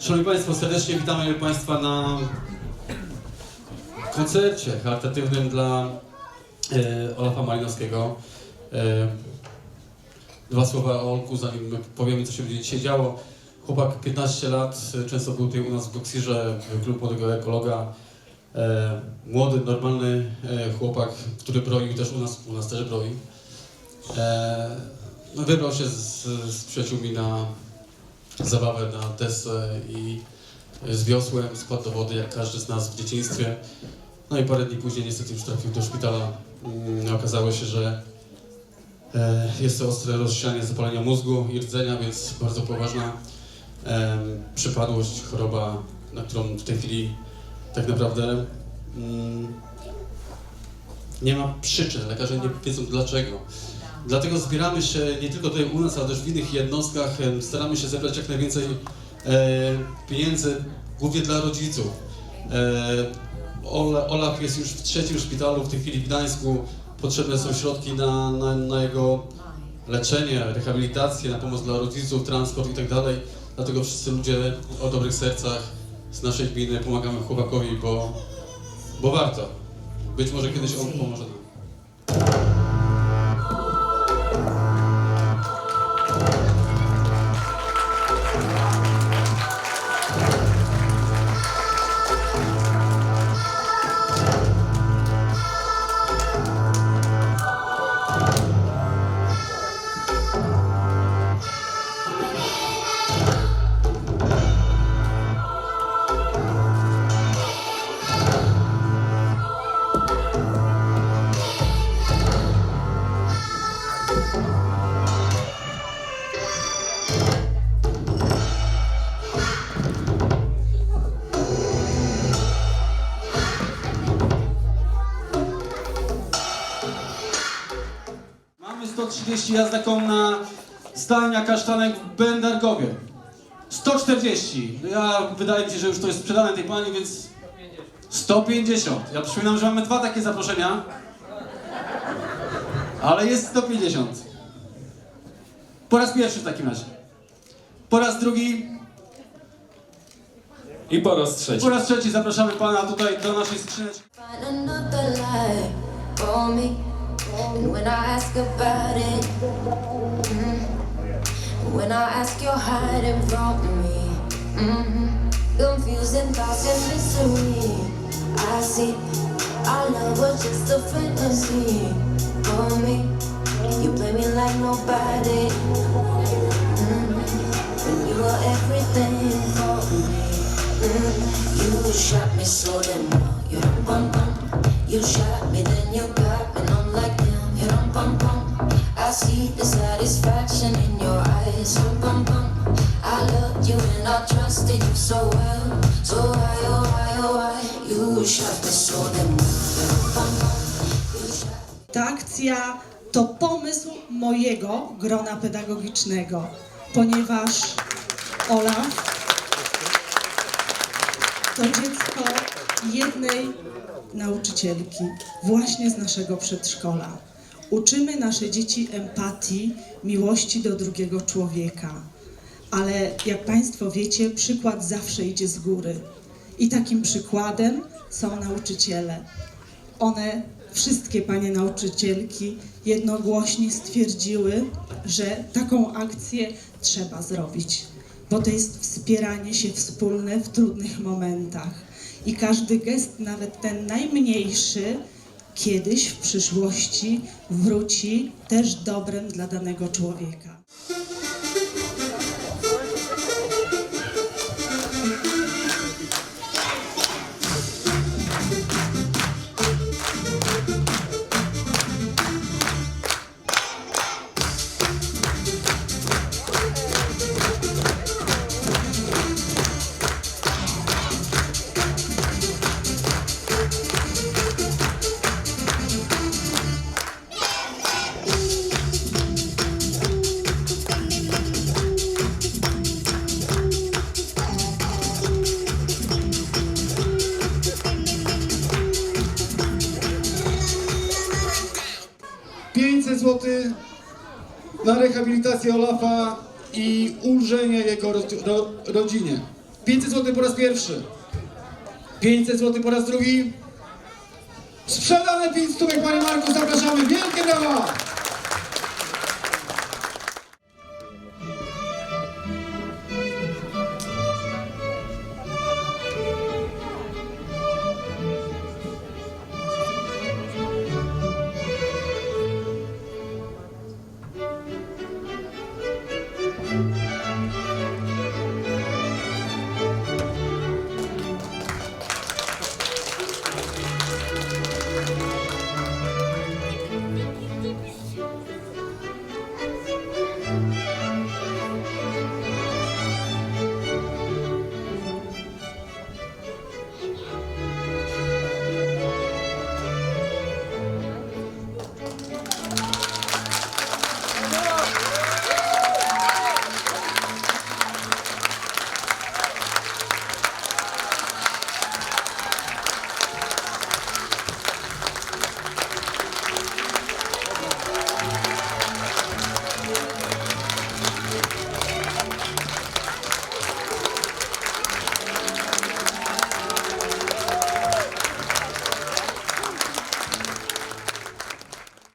Szanowni Państwo, serdecznie witamy Państwa na koncercie charytatywnym dla e, Olafa Malinowskiego. E, dwa słowa o Olku, zanim powiemy, co się będzie dzisiaj działo. Chłopak 15 lat, często był tutaj u nas w Goksirze, klub młodego ekologa. E, młody, normalny e, chłopak, który broił też u nas, u nas też broi. E, no, wybrał się z, z przyjaciółmi na zabawę na desce i z wiosłem, skład do wody, jak każdy z nas w dzieciństwie. No i parę dni później niestety już trafił do szpitala. Mm, Okazało się, że e, jest to ostre rozsianie zapalenia mózgu i rdzenia, więc bardzo poważna przypadłość, choroba, na którą w tej chwili tak naprawdę mm, nie ma przyczyn. Lekarze nie wiedzą dlaczego. Dlatego zbieramy się nie tylko tutaj u nas, ale też w innych jednostkach. Staramy się zebrać jak najwięcej e, pieniędzy, głównie dla rodziców. E, Ola, Olaf jest już w trzecim szpitalu w tej chwili w Gdańsku. Potrzebne są środki na, na, na jego leczenie, rehabilitację, na pomoc dla rodziców, transport i tak dalej. Dlatego wszyscy ludzie o dobrych sercach z naszej gminy pomagamy chłopakowi, bo, bo warto. Być może kiedyś on pomoże 130 jazdaką na stajnia kasztanek w Bendargowie. 140. No Ja wydaje mi się, że już to jest sprzedane tej pani, więc 150. Ja przypominam, że mamy dwa takie zaproszenia. Ale jest 150. Po raz pierwszy w takim razie. Po raz drugi, I po raz trzeci. po raz trzeci zapraszamy pana tutaj do naszej skrzyneczki. When I ask about it, mm, when I ask, you're hiding from me. mm Confusing thoughts and mystery. I see our love was just a fantasy for me. You play me like nobody. mm When you were everything for me. You shot me so then you bum bum. You shot satisfaction in your eyes so bum bum. I loved you and I trusted you so well. So why oh why oh why you shot Ta akcja to pomysł mojego grona pedagogicznego, ponieważ Olaf to dziecko jednej nauczycielki, właśnie z naszego przedszkola. Uczymy nasze dzieci empatii, miłości do drugiego człowieka. Ale jak Państwo wiecie, przykład zawsze idzie z góry. I takim przykładem są nauczyciele. One, wszystkie panie nauczycielki, jednogłośnie stwierdziły, że taką akcję trzeba zrobić, bo to jest wspieranie się wspólne w trudnych momentach. I każdy gest, nawet ten najmniejszy, kiedyś w przyszłości wróci też dobrem dla danego człowieka. Zł na rehabilitację Olafa i ulżenie jego ro, ro, rodzinie. 500 zł po raz pierwszy. 500 zł po raz drugi. Sprzedane 5 stówek, panie Marku, zapraszamy. Wielkie brawa!